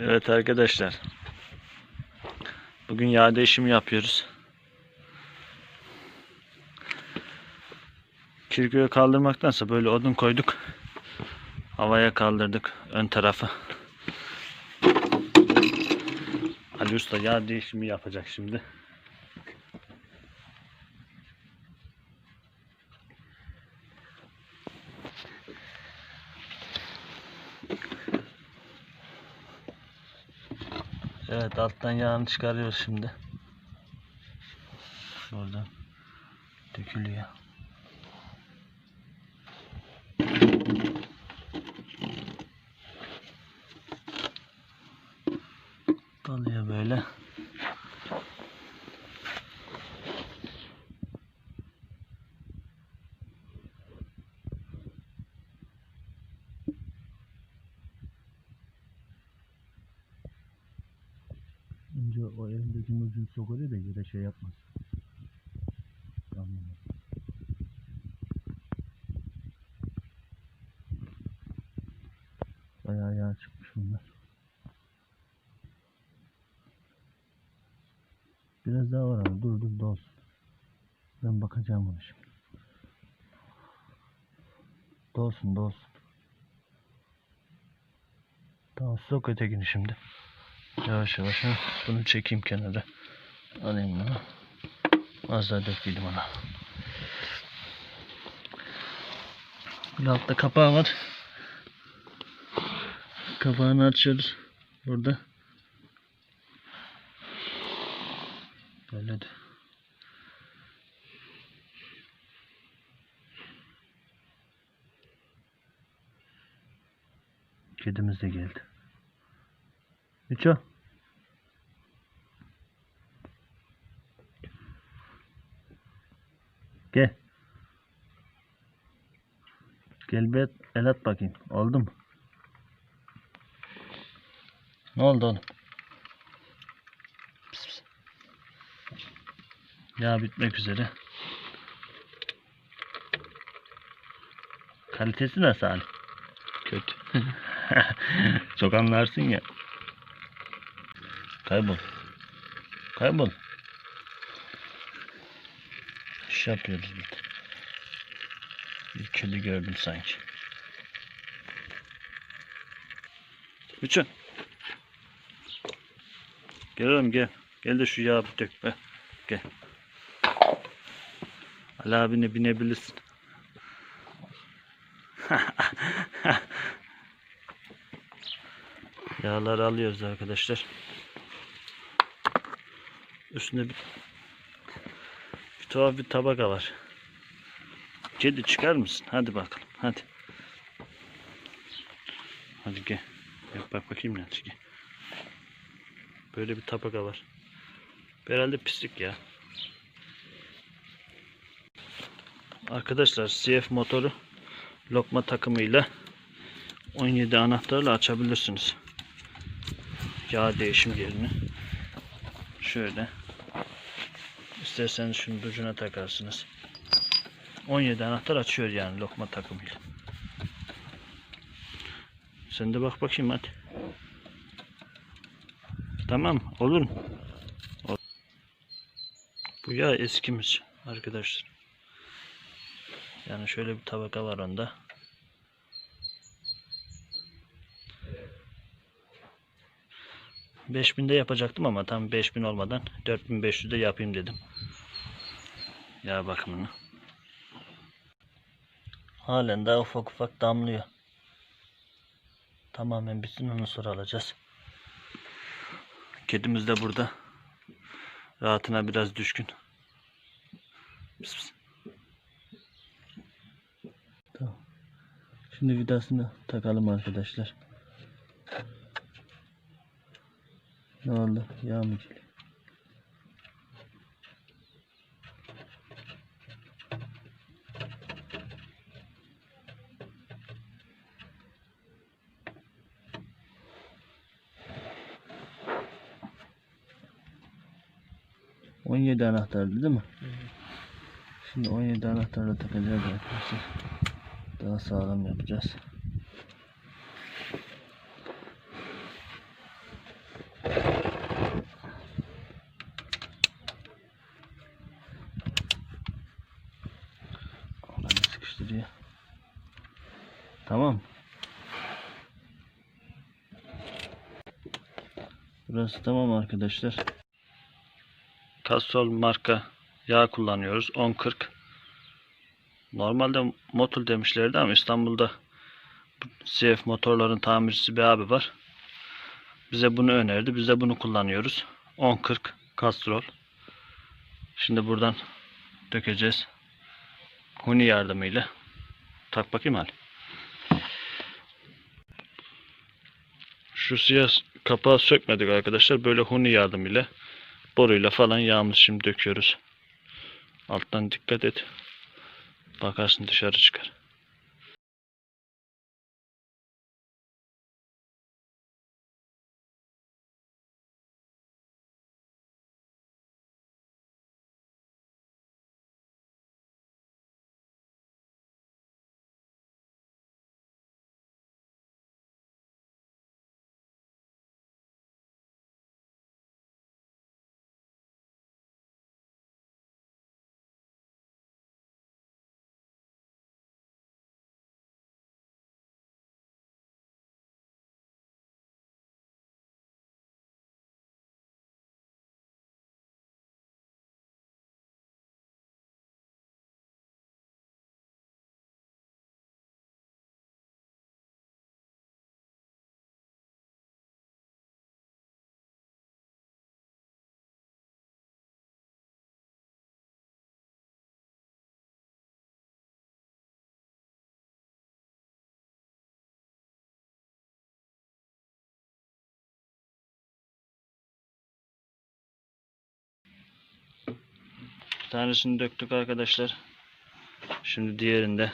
Evet arkadaşlar. Bugün yağ değişimi yapıyoruz. Kirkoyu kaldırmaktansa böyle odun koyduk. Havaya kaldırdık ön tarafı. Ali Usta yağ değişimi yapacak şimdi. Evet alttan yağını çıkarıyoruz şimdi. Şuradan dökülüyor. Dalıyor böyle. Ucunu sokuyor da yere şey yapmaz. Tamam. Bayağı yağ çıkmış bunlar. Biraz daha var ama dur dur dolsun. Ben bakacağım ona şimdi. Dolsun dolsun. Tamam sok ötekini şimdi. Yavaş yavaş ha. Bunu çekeyim kenara. Alayım bunu. Az daha dökeydim ona. Bir altta kapağı var. Kapağını açıyoruz. Burada. Böyle de. Kedimiz de geldi. Miço. Gel. Gel bir el at bakayım. Oldu mu? Ne oldu oğlum? Pıs pıs. Yağ bitmek üzere. Kalitesi nasıl hali? Kötü. Çok anlarsın ya. Kaybol. Kaybol. İş yapıyoruz burada. Bir kedi gördüm sanki. Üçün. Gel oğlum gel. Gel de şu yağı bir dök be. Gel. Ali abine binebilirsin. Yağları alıyoruz arkadaşlar. Üstünde bir, bir tuhaf bir tabaka var. Kedi çıkar mısın? Hadi bakalım. Hadi. Hadi gel. Gel bak bakayım ne gel. Böyle bir tabaka var. Herhalde pislik ya. Arkadaşlar CF motoru lokma takımıyla 17 anahtarla açabilirsiniz. Yağ değişim yerini. Şöyle. İsterseniz şunun ucuna takarsınız. 17 anahtar açıyor yani lokma takımıyla. Sen de bak bakayım hadi. Tamam olur mu? Ol- Bu yağ eskimiz arkadaşlar. Yani şöyle bir tabaka var onda. Beş binde yapacaktım ama tam 5000 olmadan 4500'de yapayım dedim. Yağ bakımını. Halen daha ufak ufak damlıyor. Tamamen bitsin onu sonra alacağız. Kedimiz de burada. Rahatına biraz düşkün. Pıs pıs. Tamam. Şimdi vidasını takalım arkadaşlar. Ne oldu? Yağ mı geliyor? 17 anahtarlı değil mi? Hı hı. Şimdi 17 anahtarla takacağız arkadaşlar. Daha sağlam yapacağız. sıkıştırıyor. Tamam. Burası tamam arkadaşlar. Castrol marka yağ kullanıyoruz. 1040. Normalde motul demişlerdi ama İstanbul'da CF motorların tamircisi bir abi var. Bize bunu önerdi. Biz de bunu kullanıyoruz. 1040 Castrol. Şimdi buradan dökeceğiz. Huni yardımıyla. Tak bakayım hadi. Şu siyah kapağı sökmedik arkadaşlar. Böyle huni yardımıyla boruyla falan yağımızı şimdi döküyoruz. Alttan dikkat et. Bakarsın dışarı çıkar. Tanesini döktük arkadaşlar. Şimdi diğerinde.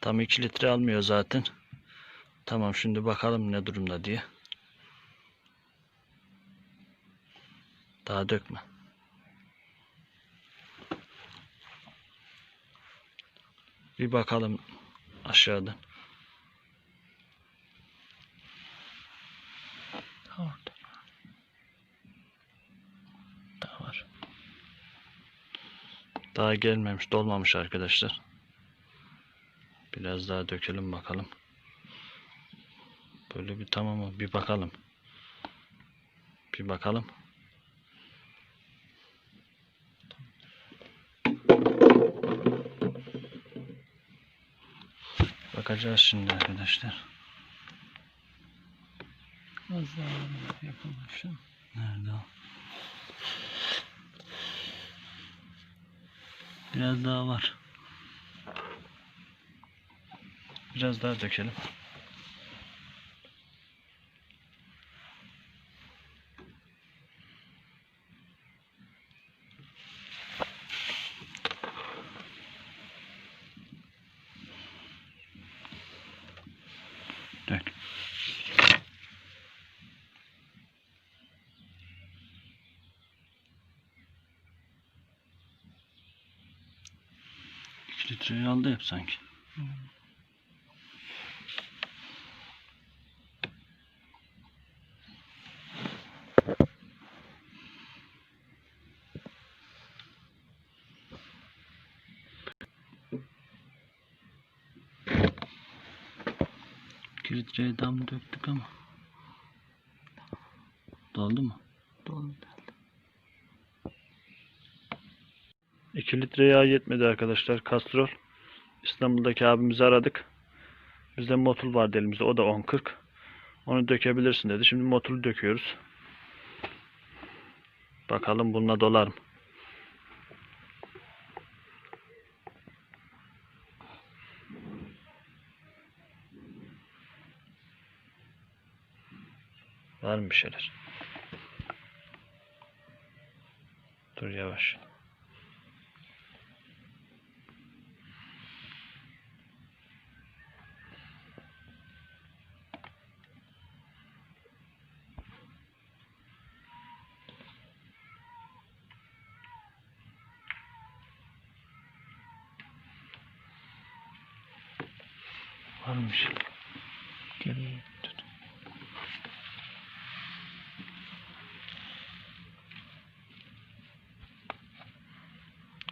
Tam 2 litre almıyor zaten. Tamam şimdi bakalım ne durumda diye. Daha dökme. Bir bakalım aşağıdan. Orada. Daha var. Daha gelmemiş, dolmamış arkadaşlar. Biraz daha dökelim bakalım. Böyle bir tamam mı? Bir bakalım. Bir bakalım. Bakacağız şimdi arkadaşlar. Az daha yapılmışım. Nerede o? Biraz daha var. Biraz daha dökelim. Litreyi aldı hep sanki. Litreye dam döktük ama. Doldu mu? Doldu. 2 litre yağ yetmedi arkadaşlar. Kastrol. İstanbul'daki abimizi aradık. Bizde motul vardı elimizde. O da 10.40. Onu dökebilirsin dedi. Şimdi motulu döküyoruz. Bakalım bununla dolar mı? Var mı bir şeyler? Dur yavaş. Varmış. Geriye tut.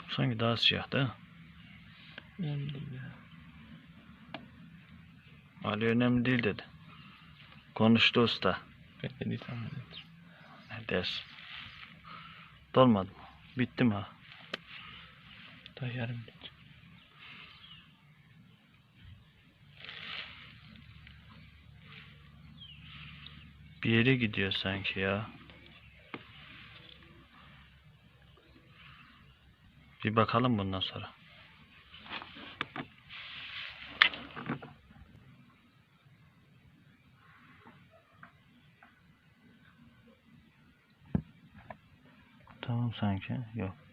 Sanki daha siyah değil mi? Önemli değil ya. Ali önemli değil dedi. Konuştu usta. Beklediği tahmin edilir. Ne dersin? Dolmadı mı? Bitti mi ha? Daha yarım minut. Bir yere gidiyor sanki ya. Bir bakalım bundan sonra. Tamam sanki. Yok.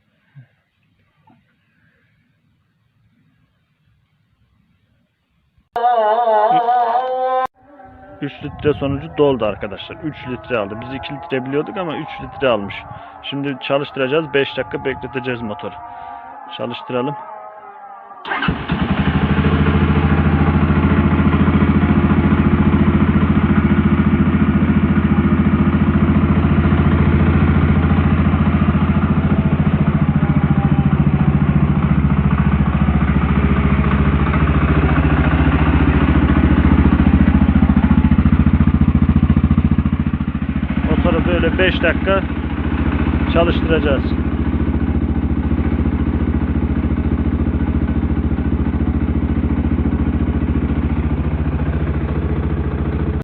Üç litre sonucu doldu arkadaşlar. 3 litre aldı. Biz 2 litre biliyorduk ama 3 litre almış. Şimdi çalıştıracağız. 5 dakika bekleteceğiz motoru. Çalıştıralım. 5 dakika çalıştıracağız.